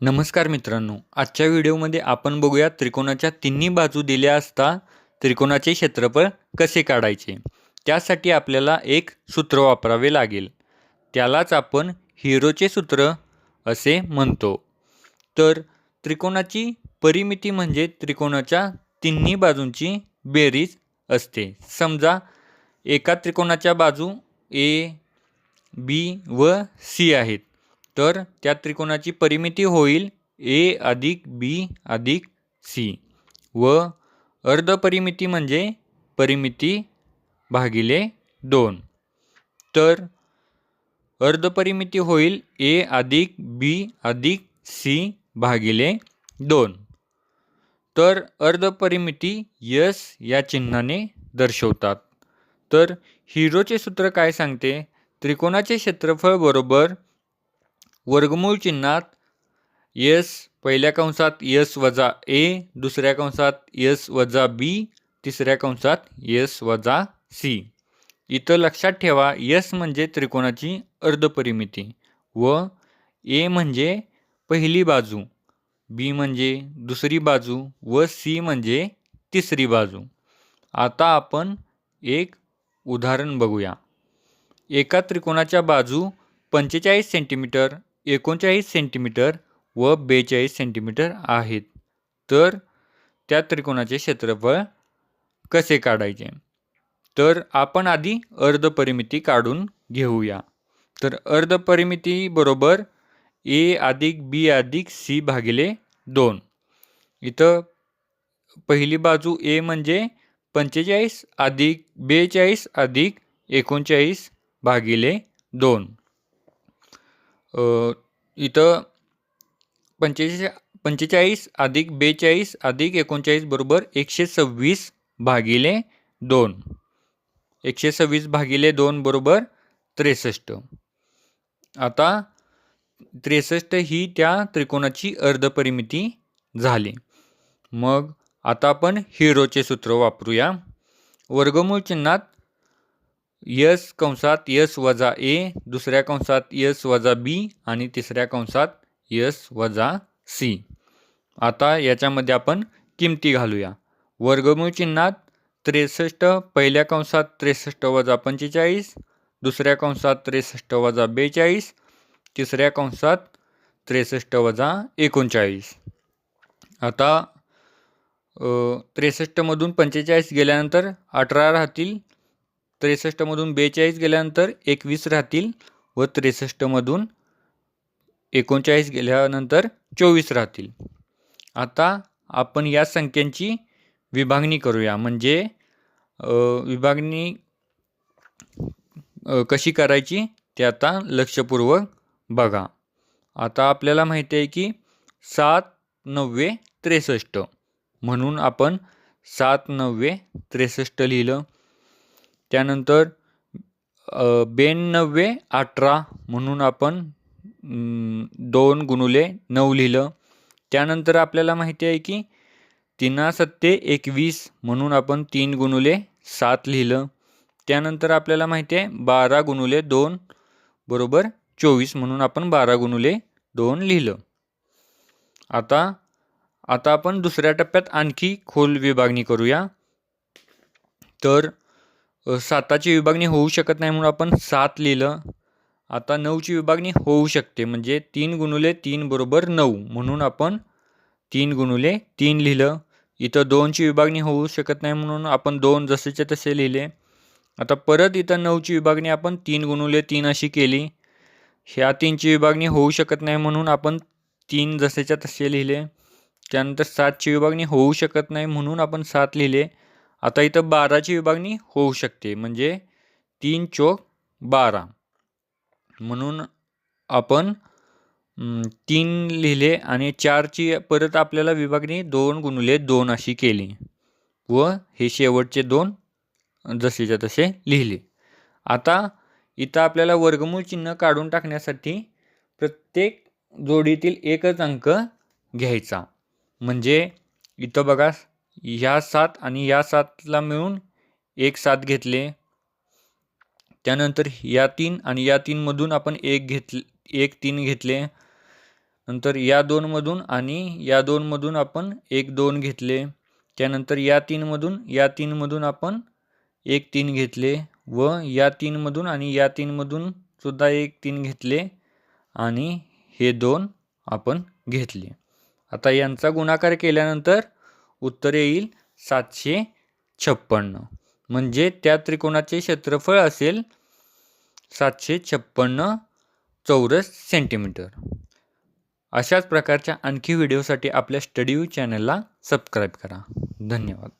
नमस्कार मित्रांनो आजच्या व्हिडिओमध्ये आपण बघूया त्रिकोणाच्या तिन्ही बाजू दिल्या असता त्रिकोणाचे क्षेत्रफळ कसे काढायचे. त्यासाठी आपल्याला एक सूत्र वापरावे लागेल. त्यालाच आपण हिरोचे सूत्र असे म्हणतो. तर त्रिकोणाची परिमिती म्हणजे त्रिकोणाच्या तिन्ही बाजूंची बेरीज असते. समजा एका त्रिकोणाच्या बाजू ए बी व सी आहेत. तर त्या त्रिकोणाची परिमिती होईल ए अधिक बी अधिक सी व अर्धपरिमिती म्हणजे परिमिती भागिले दोन. तर अर्धपरिमिती होईल ए अधिक बी अधिक सी भागिले दोन. तर अर्धपरिमिती यस या चिन्हाने दर्शवतात. तर हिरोचे सूत्र काय सांगते? त्रिकोणाचे क्षेत्रफळ बरोबर वर्गमूळ चिन्हात यस पहिल्या कंसात यस वजा ए दुसऱ्या कंसात यस वजा बी तिसऱ्या कंसात यस वजा सी. इथं लक्षात ठेवा यस म्हणजे त्रिकोणाची अर्धपरिमिती व ए म्हणजे पहिली बाजू बी म्हणजे दुसरी बाजू व सी म्हणजे तिसरी बाजू. आता आपण एक उदाहरण बघूया. एका त्रिकोणाच्या बाजू पंचेचाळीस सेंटीमीटर एकोणचाळीस सेंटीमीटर व बेचाळीस सेंटीमीटर आहेत. तर त्या त्रिकोणाचे क्षेत्रफळ कसे काढायचे? तर आपण आधी अर्धपरिमिती काढून घेऊया. तर अर्धपरिमिती बरोबर ए अधिक बी अधिक सी भागिले दोन. इथं पहिली बाजू ए म्हणजे पंचेचाळीस अधिक बेचाळीस अधिक एकोणचाळीस भागिले दोन. इथं पंचेचाळीस पंचेचाळीस अधिक बेचाळीस अधिक एकोणचाळीस बरोबर एकशे सव्वीस भागिले दोन. एकशे सव्वीस भागिले दोन बरोबर त्रेसष्ट. आता त्रेसष्ट ही त्या त्रिकोणाची अर्धपरिमिती झाली. मग आता आपण हिरोचे सूत्र वापरूया. वर्गमूळ चिन्हात यस कंसात यस वजा ए दुसऱ्या कंसात यस वजा बी आणि तिसऱ्या कंसात यस वजा सी. आता याच्यामध्ये आपण किमती घालूया. वर्गमूळ चिन्हात त्रेसष्ट पहिल्या कंसात त्रेसष्ट वजा पंचेचाळीस दुसऱ्या कंसात त्रेसष्ट वजा बेचाळीस तिसऱ्या कंसात त्रेसष्ट वजा एकोणचाळीस. आता त्रेसष्टमधून पंचेचाळीस गेल्यानंतर अठरा राहतील. त्रेसष्टमधून बेचाळीस गेल्यानंतर एकवीस राहतील व त्रेसष्टमधून एकोणचाळीस गेल्यानंतर चोवीस राहतील. आता आपण या संख्यांची विभागणी करूया. म्हणजे विभागणी कशी करायची ते आता लक्षपूर्वक बघा. आता आपल्याला माहिती आहे की सात नव्वे त्रेसष्ट. म्हणून आपण सात नव्वे त्रेसष्ट लिहिलं. त्यानंतर ब्याण्णवे अठरा म्हणून आपण दोन गुणुले नऊ लिहिलं. त्यानंतर आपल्याला माहिती आहे की तिना सत्ते एकवीस म्हणून आपण तीन गुणुले सात लिहिलं. त्यानंतर आपल्याला माहिती आहे बारा गुणुले दोन बरोबर चोवीस म्हणून आपण बारा गुणुले दोन लिहिलं. आता आता आपण दुसऱ्या टप्प्यात आणखी खोल विभागणी करूया. तर साताची विभागणी होऊ शकत नाही म्हणून आपण सात लिहिलं. आता नऊची विभागणी होऊ शकते. म्हणजे तीन गुणुले तीन बरोबर नऊ म्हणून आपण तीन गुणुले तीन लिहिलं. इथं दोनची विभागणी होऊ शकत नाही म्हणून आपण दोन जसेचे तसे लिहिले. आता परत इथं नऊची विभागणी आपण तीन गुणुले तीन अशी केली. ह्या तीनची विभागणी होऊ शकत नाही म्हणून आपण तीन जसेच्या तसे लिहिले. त्यानंतर सातची विभागणी होऊ शकत नाही म्हणून आपण सात लिहिले. आता इथं बाराची विभागणी होऊ शकते म्हणजे तीन चोक बारा. म्हणून आपण तीन लिहिले आणि चारची परत आपल्याला विभागणी दोन गुणुले दोन अशी केली व हे शेवटचे दोन जसेच्या तसे लिहिले. आता इथं आपल्याला वर्गमूळ चिन्ह काढून टाकण्यासाठी प्रत्येक जोडीतील एकच अंक घ्यायचा. म्हणजे इथं बघा ह्या सात आणि या सातला मिळून एक सात घेतले. त्यानंतर या तीन आणि या तीनमधून आपण एक घेतले एक तीन घेतले. नंतर या दोनमधून आणि या दोनमधून आपण एक दोन घेतले. त्यानंतर या तीनमधून या तीनमधून आपण एक तीन घेतले व या तीनमधून आणि या तीनमधून सुद्धा एक तीन घेतले आणि हे दोन आपण घेतले. आता यांचा गुणाकार केल्यानंतर उत्तर येईल सातशे छप्पन्न. म्हणजे त्या त्रिकोणाचे क्षेत्रफळ असेल सातशे छप्पन्न चौरस सेंटीमीटर. अशाच प्रकारच्या आणखी व्हिडिओसाठी आपल्या स्टडी चॅनलला सबस्क्राईब करा. धन्यवाद.